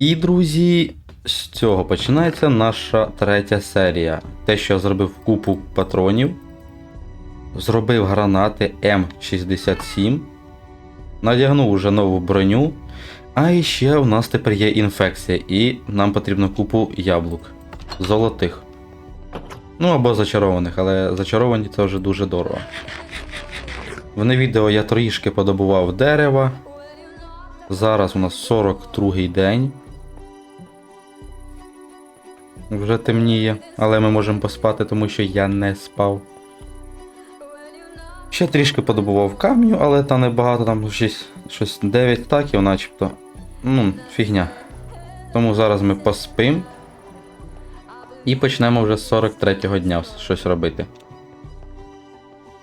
І, друзі, з цього починається наша третя серія. Те, що я зробив купу патронів, зробив гранати М67, надягнув уже нову броню. А ще у нас тепер є інфекція, і нам потрібно купу яблук. Золотих. Ну або зачарованих, але зачаровані це вже дуже дорого. В відео я трішки подобував дерева. Зараз у нас 42-й день. Вже темніє, але ми можемо поспати, тому що я не спав. Ще трішки подобував камню, але там небагато, там щось, щось 9 стаків, начебто. Ну, фігня. Тому зараз ми поспим. І почнемо вже з 43-го дня щось робити.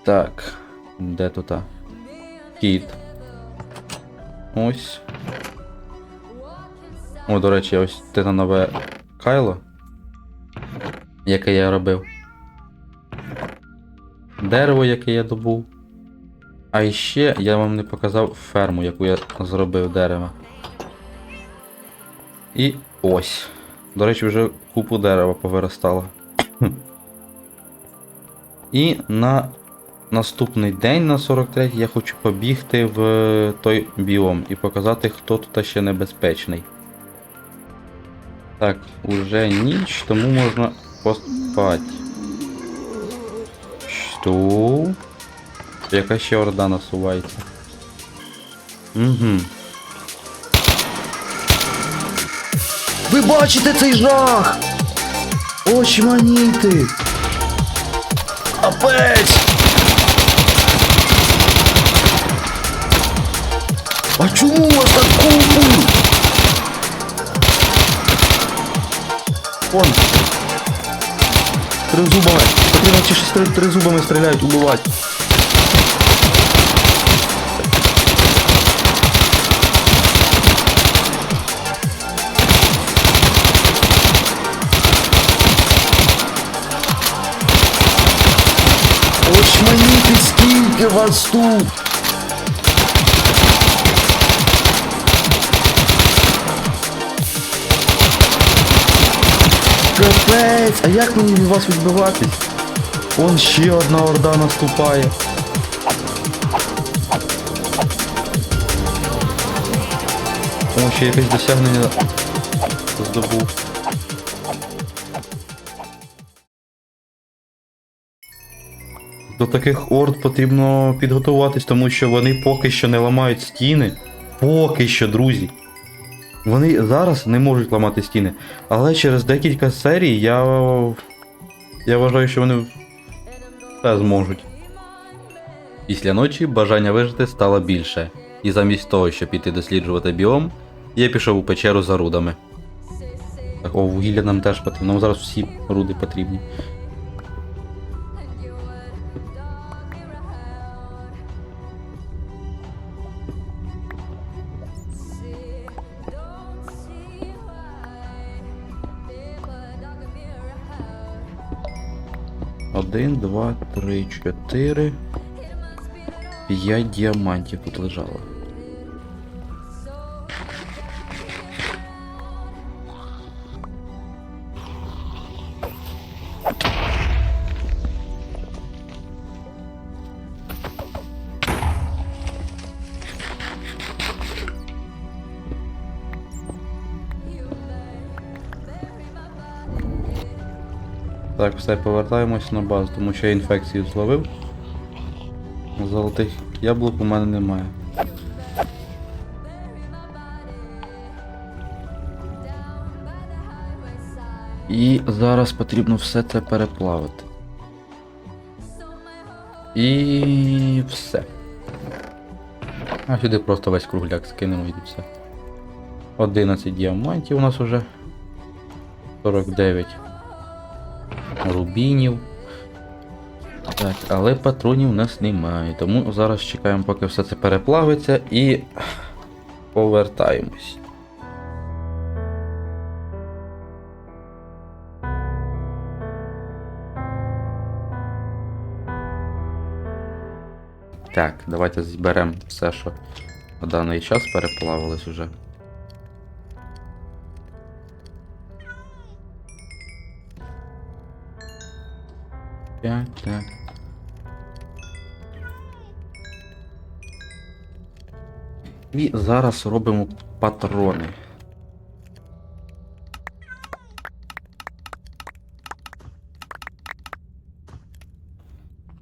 Так. Де тут? Кіт. Ось. О, до речі, ось титанове кайло. Яке я робив. Дерево, яке я добув. А ще я вам не показав ферму, яку я зробив дерева. І ось. До речі, вже купу дерева повиростало. І на наступний день, на 43 я хочу побігти в той біом і показати, хто тут ще небезпечний. Так, уже ніч, тому можна поспати. Що? Яка ще орда насувається? Угу. Ви бачите цей жах? Очманіти! Капець! А чому у вас так купу? Вон! Тризубами! Потрібно ці шість три- тризубами стріляють, убивать. Очманіти, скільки вас тут! Капець, а як мені від вас відбиватись? Он ще одна орда наступає. О, ще якесь досягнення здобув. До таких орд потрібно підготуватись, тому що вони поки що не ламають стіни. Поки що, друзі. Вони зараз не можуть ламати стіни. Але через декілька серій я. Я вважаю, що вони все зможуть. Після ночі бажання вижити стало більше, і замість того, щоб піти досліджувати біом, я пішов у печеру за рудами. Так, о, вугілля нам теж потрібно. Нам зараз всі руди потрібні. Один, два, три, чотири. П'ять діамантів тут лежало. Так, все, повертаємось на базу, тому що я інфекцію зловив. Золотих яблук у мене немає. І зараз потрібно все це переплавити. І все. А сюди просто весь кругляк скинемо і все. 11 діамантів у нас уже. 49 рубінів. Так, але патронів у нас немає. Тому зараз чекаємо, поки все це переплавиться і повертаємось. Так, давайте зберемо все, що на даний час переплавилось уже. П'ять, так. І зараз робимо патрони.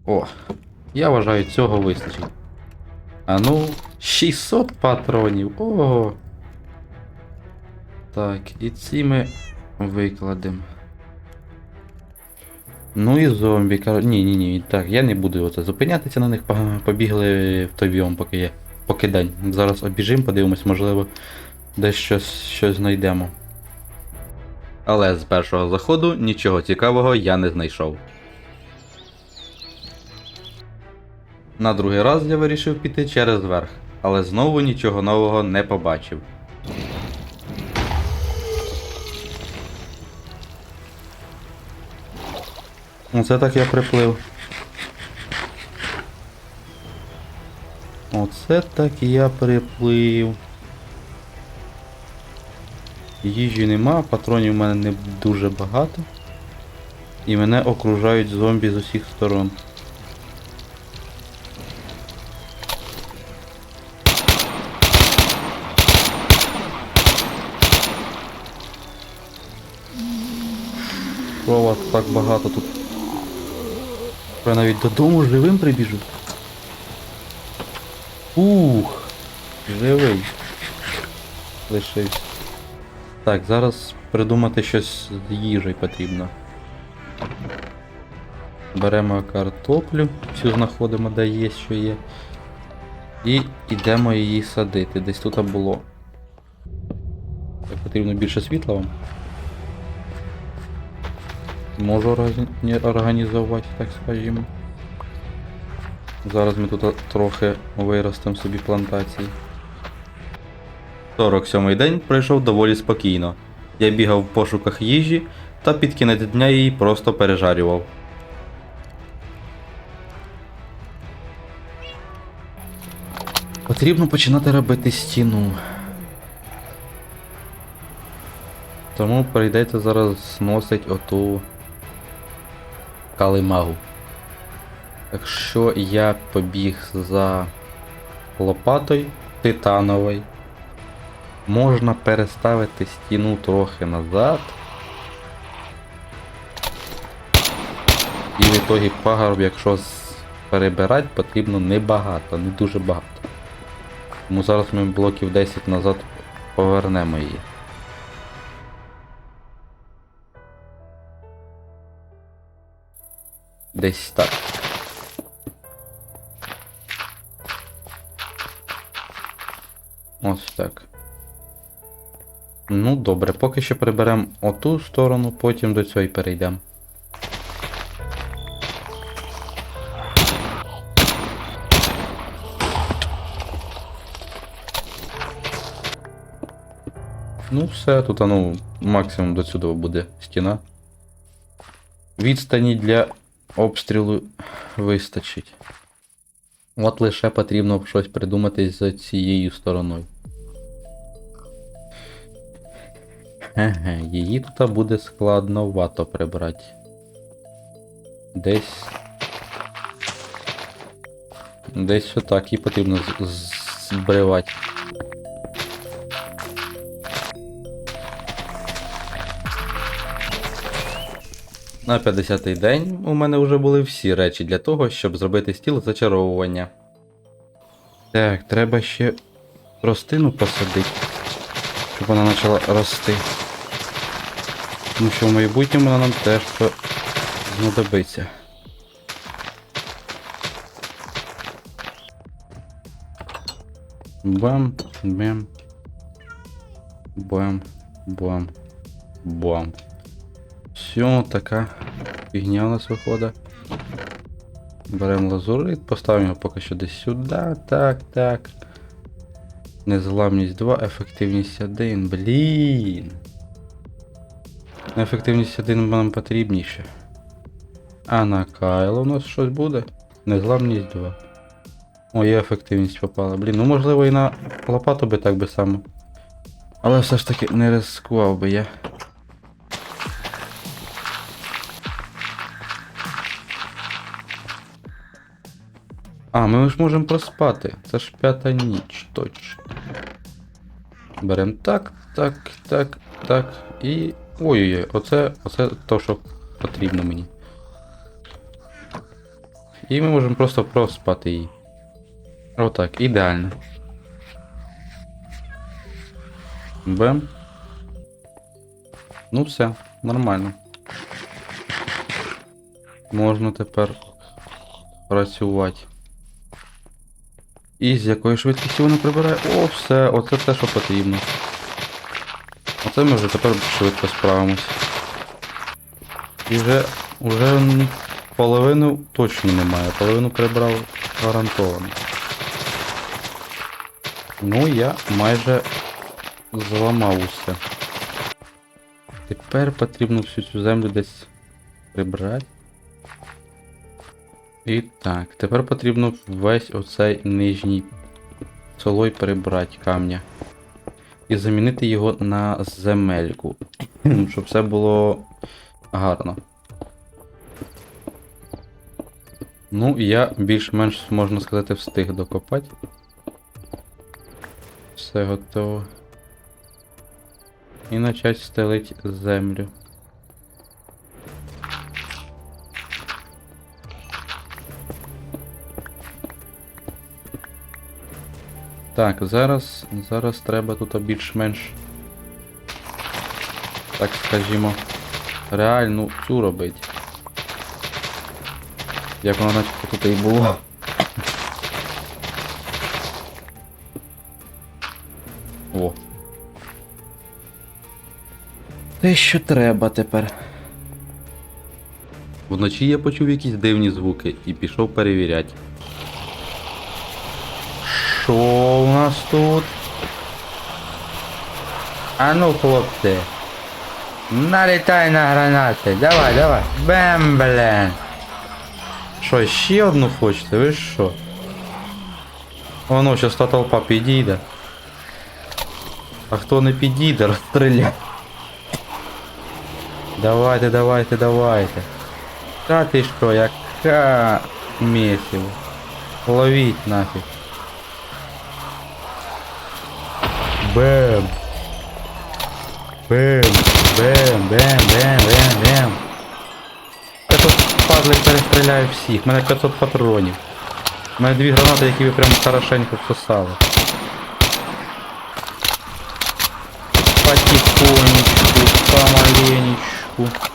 О, я вважаю, цього вистачить. А ну, 600 патронів. Ого. Так, і ці ми викладемо. Ну і зомбі, кор... Ні, ні, ні. Так, я не буду оце зупинятися на них, побігли в той біом, поки є. Поки день. Зараз обіжимо, подивимось, можливо, десь щось, щось знайдемо. Але з першого заходу нічого цікавого я не знайшов. На другий раз я вирішив піти через верх, але знову нічого нового не побачив. Оце так я приплив. Оце так я приплив. Їжі нема, патронів в мене не дуже багато. І мене окружають зомбі з усіх сторон. Що вас так багато тут? Я навіть додому живим прибіжу. Ух! Живий. Лишився. Так, зараз придумати щось з їжею потрібно. Беремо картоплю, цю знаходимо, де є, що є. І йдемо її садити. Десь тут було. Так, потрібно більше світла вам. Можу організувати, так скажімо. Зараз ми тут трохи виростемо собі плантації. 47-й день пройшов доволі спокійно. Я бігав в пошуках їжі та під кінець дня її просто пережарював. Потрібно починати робити стіну. Тому прийдеться зараз зносить оту калимагу. Якщо я побіг за лопатою титановою, можна переставити стіну трохи назад. І в ітогі пагорб, якщо перебирати, потрібно небагато, не дуже багато. Тому зараз ми блоків 10 назад повернемо її. Десь так. Ось так. Ну добре, поки що приберемо оту сторону, потім до цієї перейдемо. Ну все, тут ну, максимум до сюди буде стіна. Відстані для обстрілу вистачить. От лише потрібно щось придумати за цією стороною. Еге, її тут буде складновато прибрати. Десь. Десь отак і потрібно збривати. На 50-й день у мене вже були всі речі для того, щоб зробити стіл зачаровування. Так, треба ще ростину посадити, щоб вона почала рости. Тому що в майбутньому вона нам теж знадобиться. Бам, бам. Бам, бам, бам. Все, така фігня у нас виходить. Беремо лазурит, поставимо його поки що десь сюди. Так, так. Незламність 2, ефективність 1. Блін. Ефективність 1 нам потрібніше. А на Кайло у нас щось буде? Незламність 2. О, є ефективність попала. Блін, ну можливо і на лопату би так би само. Але все ж таки не ризикував би я. А, ми ж можемо проспати. Це ж п'ята ніч, точно. Беремо так, так, так, так. І. Ой-ой-ой, оце, оце то, що потрібно мені. І ми можемо просто проспати її. Отак, ідеально. Бем. Ну все, нормально. Можна тепер працювати. І з якою швидкістю воно прибирає. О, все, оце те, що потрібно. Оце ми вже тепер швидко справимось. І вже, вже половину точно немає, половину прибрав гарантовано. Ну, я майже зламав усе. Тепер потрібно всю цю землю десь прибрати. І так, тепер потрібно весь оцей нижній слой прибрати камня. І замінити його на земельку. Щоб все було гарно. Ну, я більш-менш, можна сказати, встиг докопати. Все готово. І почати стелити землю. Так, зараз, зараз треба тут більш-менш. Так скажімо. Реальну цю робити. Як воно начебто тут і було. О. Те, що треба тепер. Вночі я почув якісь дивні звуки і пішов перевіряти. Що у нас тут? А ну, хлопці. Налітай на гранати. Давай, давай. Бем, блін. Що, ще одну хочете? Ви що? Воно щас та толпа підійде. А хто не підійде, розстріляй. Давайте, давайте, давайте. Та ти що, яка місіво. Ловіть нафіг. Бем. Бем, бем, бем, бем, бем, бем. Я тут падли перестріляю всіх. У мене 500 патронів. У мене дві гранати, які ви прям хорошенько всосали. Потихонечку, помаленечку.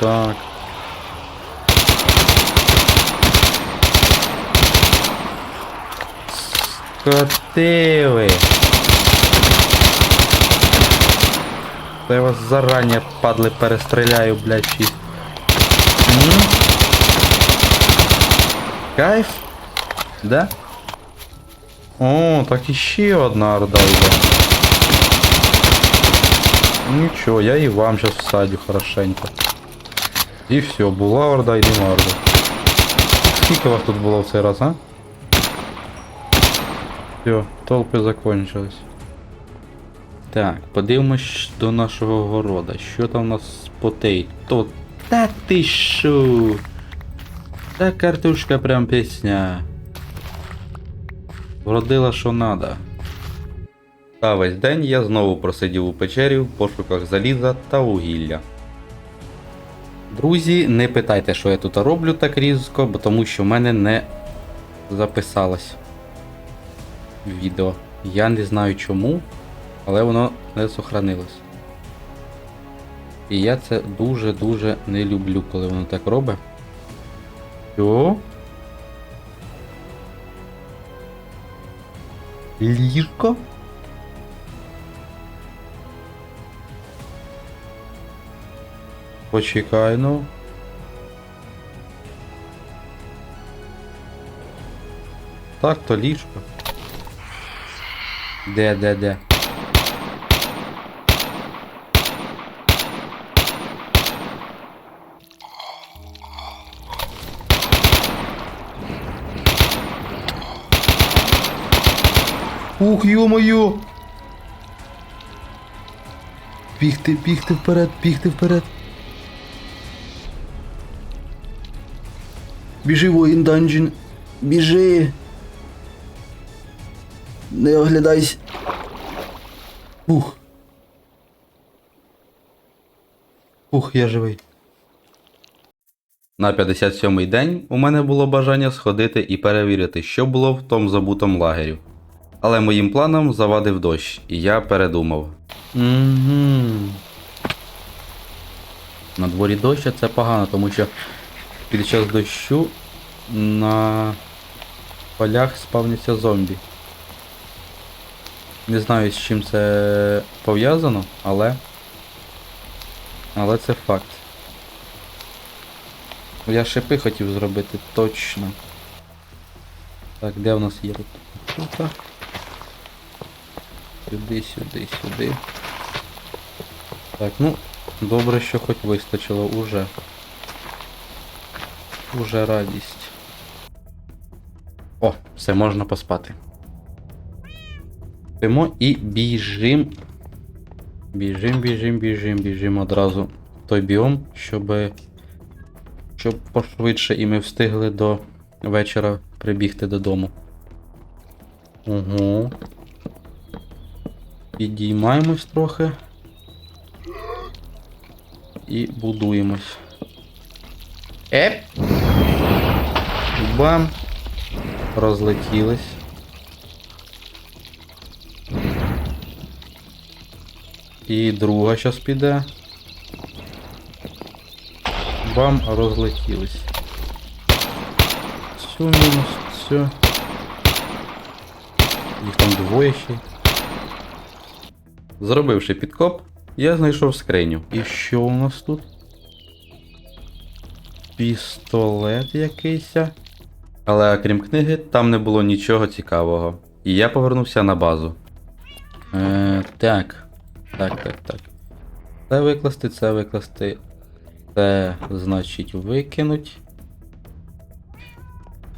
так. Скотили. Та я вас заранее, падли, перестріляю, блядь, всіх. М? Кайф? Да? О, так іще одна орда йде. Нічого, я і вам сейчас всадю хорошенько. І все, була орда і нема орда. Скільки вас тут було в цей раз, а? Все, толпи закончились. Так, подивимось до нашого города. Що там у нас потей? То. Та ти шо? Та картошка прям пісня. Вродила що надо. Та весь день я знову просидів у печері в пошуках заліза та вугілля. Друзі, не питайте, що я тут роблю так різко, бо тому що в мене не записалось відео. Я не знаю чому, але воно не сохранилось. І я це дуже-дуже не люблю, коли воно так робить. Що? Ліжко? Почекай, ну. Так, то ліжко. Де, де, де? Ух, ё-моё! Бігти, бігти вперед, бігти вперед. Біжи, воїн данжін. Біжи. Не оглядайся. Ух. Ух, я живий. На 57-й день у мене було бажання сходити і перевірити, що було в тому забутому лагері. Але моїм планам завадив дощ, і я передумав. Угу. На дворі дощ це погано, тому що під час дощу на полях спавняться зомбі. Не знаю, з чим це пов'язано, але. Але це факт. Я шипи хотів зробити точно. Так, де в нас є тут? Сюди, сюди, сюди. Так, ну, добре, що хоч вистачило уже. Уже радість. О, все, можна поспати. Спимо і біжим. Біжим, біжим, біжим, біжим одразу в той біом, щоби щоб пошвидше і ми встигли до вечора прибігти додому. Угу. Підіймаємось трохи. І будуємось. Еп! Бам! Розлетілись. І друга щас піде. Бам, розлетілись. Все, мінус, все. Їх там двоє ще. Зробивши підкоп, я знайшов скриню. І що у нас тут? Пістолет якийсь. Але крім книги, там не було нічого цікавого. І я повернувся на базу. Е, так. Так, так, так. Це викласти, це викласти. Це значить викинуть.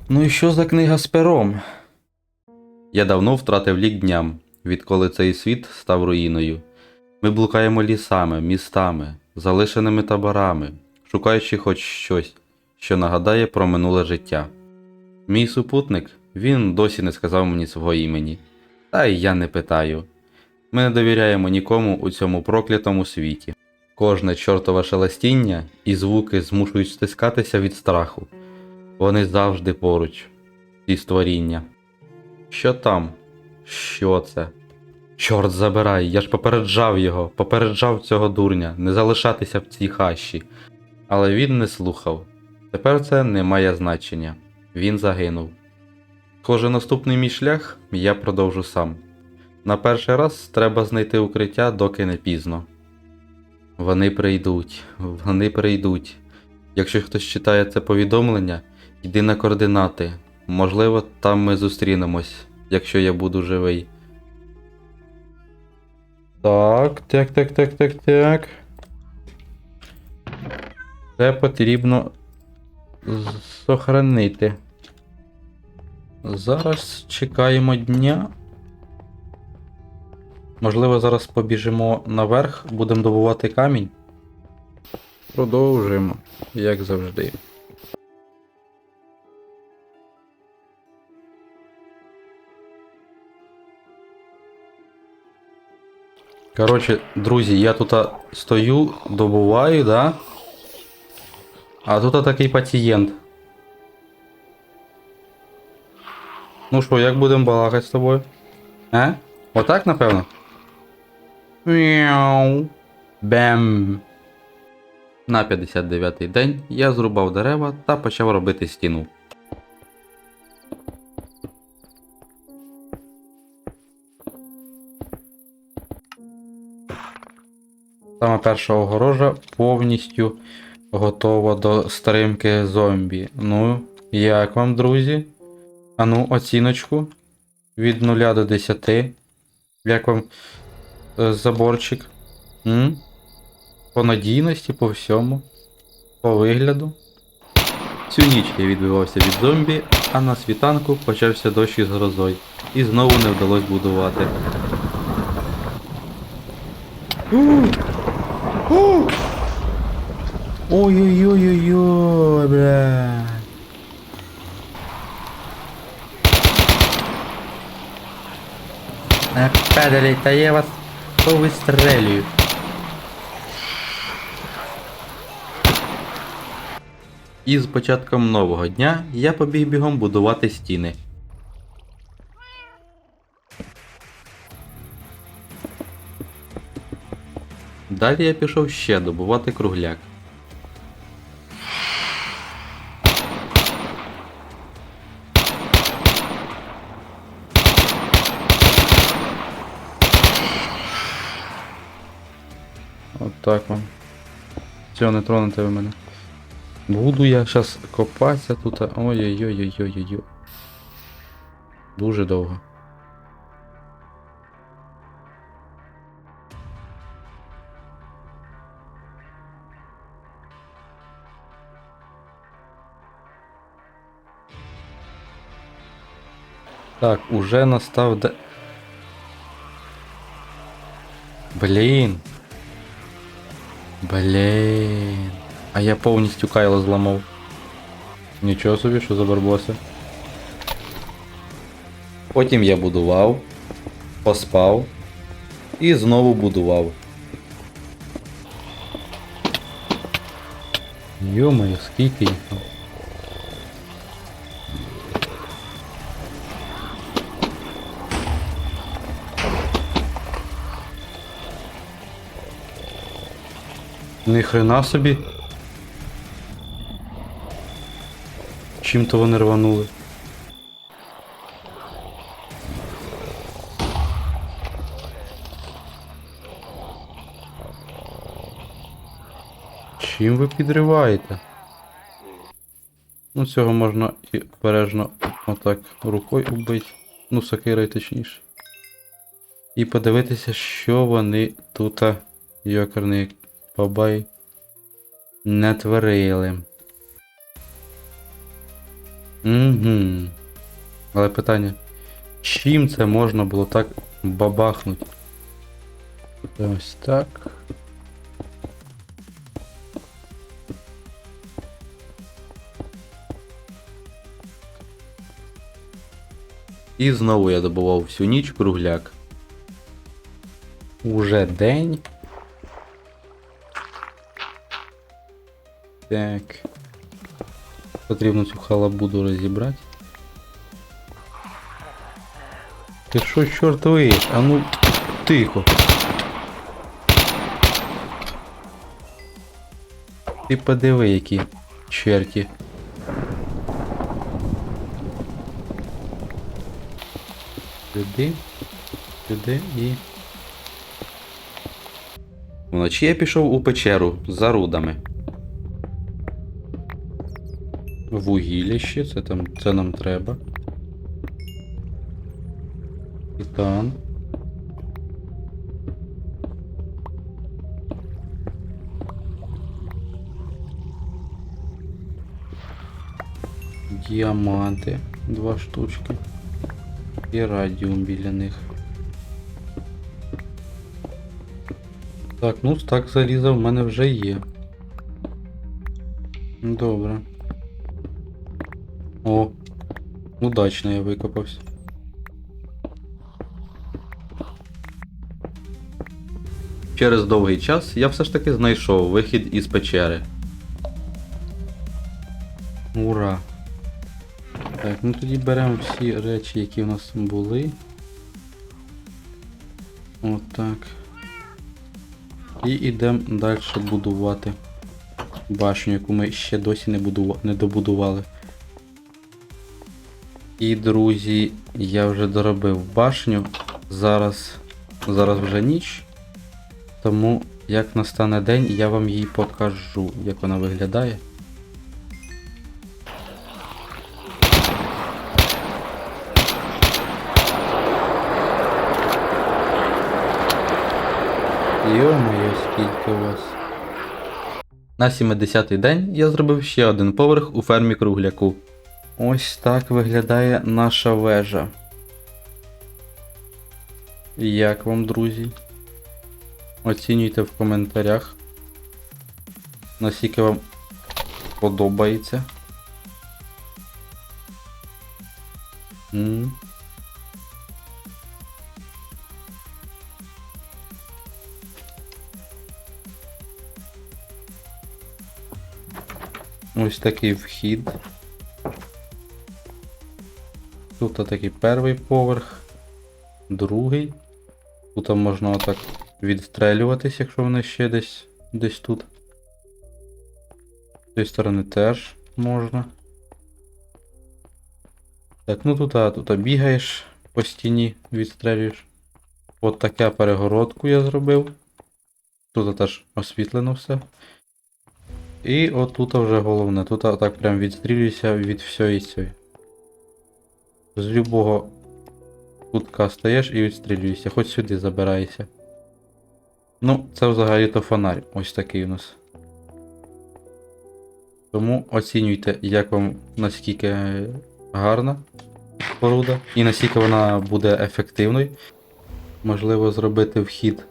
Ну і що за книга з пером? Я давно втратив лік дням, відколи цей світ став руїною. Ми блукаємо лісами, містами, залишеними таборами, шукаючи хоч щось, що нагадає про минуле життя. Мій супутник, він досі не сказав мені свого імені. Та й я не питаю. Ми не довіряємо нікому у цьому проклятому світі. Кожне чортове шелестіння і звуки змушують стискатися від страху. Вони завжди поруч, ці створіння. Що там? Що це? Чорт забирай, я ж попереджав його, попереджав цього дурня, не залишатися в цій хащі. Але він не слухав. Тепер це не має значення. Він загинув. Кожен наступний мій шлях я продовжу сам. На перший раз треба знайти укриття, доки не пізно. Вони прийдуть, вони прийдуть. Якщо хтось читає це повідомлення, йди на координати. Можливо, там ми зустрінемось, якщо я буду живий. Так, так, так, так, так, так. Це потрібно сохранити. Зараз чекаємо дня. Можливо, зараз побіжимо наверх, будемо добувати камінь. Продовжуємо, як завжди. Коротше, друзі, я тут стою, добуваю, да? А тут такий пацієнт. Ну що, як будемо балакати з тобою? А? Отак, напевно? Мяу. Бем. На 59-й день я зрубав дерева та почав робити стіну. Саме перша огорожа повністю готова до стримки зомбі. Ну, як вам, друзі? Ану, оціночку від 0 до 10. Як вам е, заборчик? М? По надійності, по всьому. По вигляду. Цю ніч я відбивався від зомбі, А на світанку почався дощ із грозою. І знову не вдалося будувати. Ой-ой-ой-ой-ой, бля. Ах, та я вас повистрелюю. І з початком нового дня я побіг бігом будувати стіни. Далі я пішов ще добувати кругляк. От так вам. Все, не тронете ви мене. Буду я зараз копатися тут. Ой-ой-ой-ой-ой-ой. Дуже довго. Так, уже настав де. Блін. Блін. А я повністю кайло зламав. Нічого собі, що за барбоси. Потім я будував, поспав і знову будував. Йо-моє, скільки їх там. Ні хрена собі. Чим то вони рванули? Чим ви підриваєте? Ну, цього можна і обережно отак рукою убити. Ну, сокирою точніше. І подивитися, що вони тут йокерний бабай не творили. Угу. Але питання. Чим це можна було так бабахнути? Ось так. І знову я добував всю ніч кругляк. Уже день. Так. Потрібно цю халабуду розібрати. Ти що, чорт виєш? А ну тихо. Ти подиви, які черті. Сюди, сюди і. Вночі я пішов у печеру за рудами. Вугілля це там, це нам треба. Титан. Діаманти. Два штучки. І радіум біля них. Так, ну так заліза в мене вже є. Добре. Удачно я викопався. Через довгий час я все ж таки знайшов вихід із печери. Ура! Так, ну тоді беремо всі речі, які в нас були. Отак. І йдемо далі будувати башню, яку ми ще досі не, будува... не добудували. І, друзі, я вже доробив башню. Зараз, зараз вже ніч. Тому як настане день, я вам її покажу, як вона виглядає. Йо-моє, скільки у вас. На 70-й день я зробив ще один поверх у фермі кругляку. Ось так виглядає наша вежа. Як вам, друзі? Оцінюйте в коментарях. Наскільки вам подобається. М. Ось такий вхід. Тут такий перший поверх, другий. Тут можна отак відстрелюватись, якщо вони ще десь десь тут. З цієї сторони теж можна. Так, ну тут, а, тут а, бігаєш по стіні, відстрелюєш. От таке перегородку я зробив. Тут теж освітлено все. І отут вже головне. Тут так прям відстрілюйся від всієї цієї. З любого кутка стаєш і відстрілюєшся, хоч сюди забираєшся. Ну, це взагалі-то фонарь. Ось такий у нас. Тому оцінюйте, як вам наскільки гарна споруда і наскільки вона буде ефективною. Можливо, зробити вхід.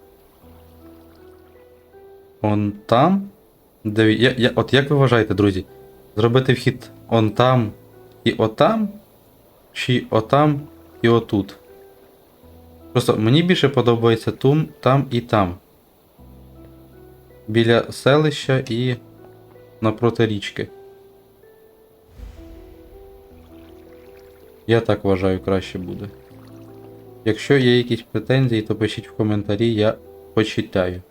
Он там. Де, я, я, от як ви вважаєте, друзі? Зробити вхід он там і отам? Чи отам і отут? Просто мені більше подобається тум, там і там. Біля селища і напроти річки. Я так вважаю, краще буде. Якщо є якісь претензії, то пишіть в коментарі, я почитаю.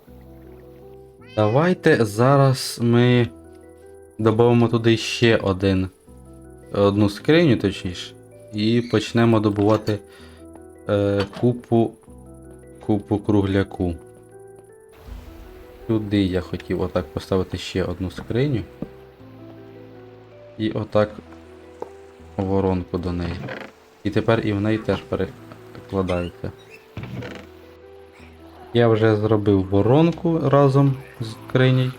Давайте зараз ми додамо туди ще один. Одну скриню, точніше. І почнемо добувати е, купу, купу кругляку. Сюди я хотів отак поставити ще одну скриню. І отак воронку до неї. І тепер і в неї теж перекладається. Я вже зробив воронку разом з скринею.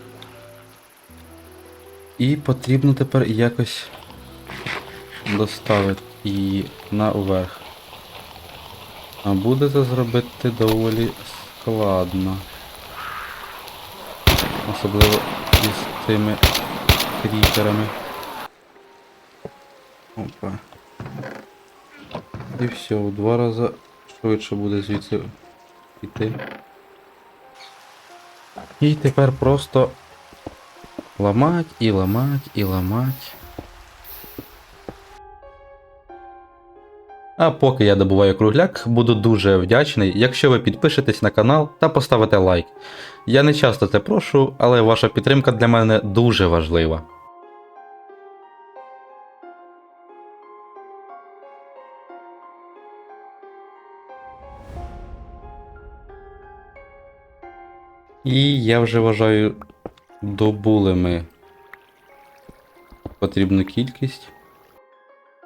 І потрібно тепер якось доставити її наверх. А буде це зробити доволі складно. Особливо із цими кріперами. Опа. І все, в два рази швидше буде звідси йти. І тепер просто ламать і ламать і ламать. А поки я добуваю кругляк, буду дуже вдячний, якщо ви підпишетесь на канал та поставите лайк. Я не часто це прошу, але ваша підтримка для мене дуже важлива. І я вже вважаю, добули ми потрібну кількість.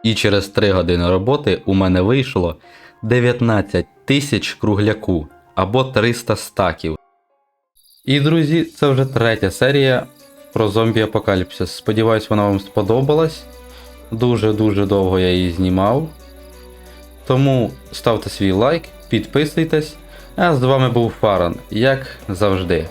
І через 3 години роботи у мене вийшло 19 тисяч кругляку або 300 стаків. І, друзі, це вже третя серія про зомбі апокаліпсис. Сподіваюсь, вона вам сподобалась. Дуже-дуже довго я її знімав. Тому ставте свій лайк, підписуйтесь. А з вами був Фаран, як завжди.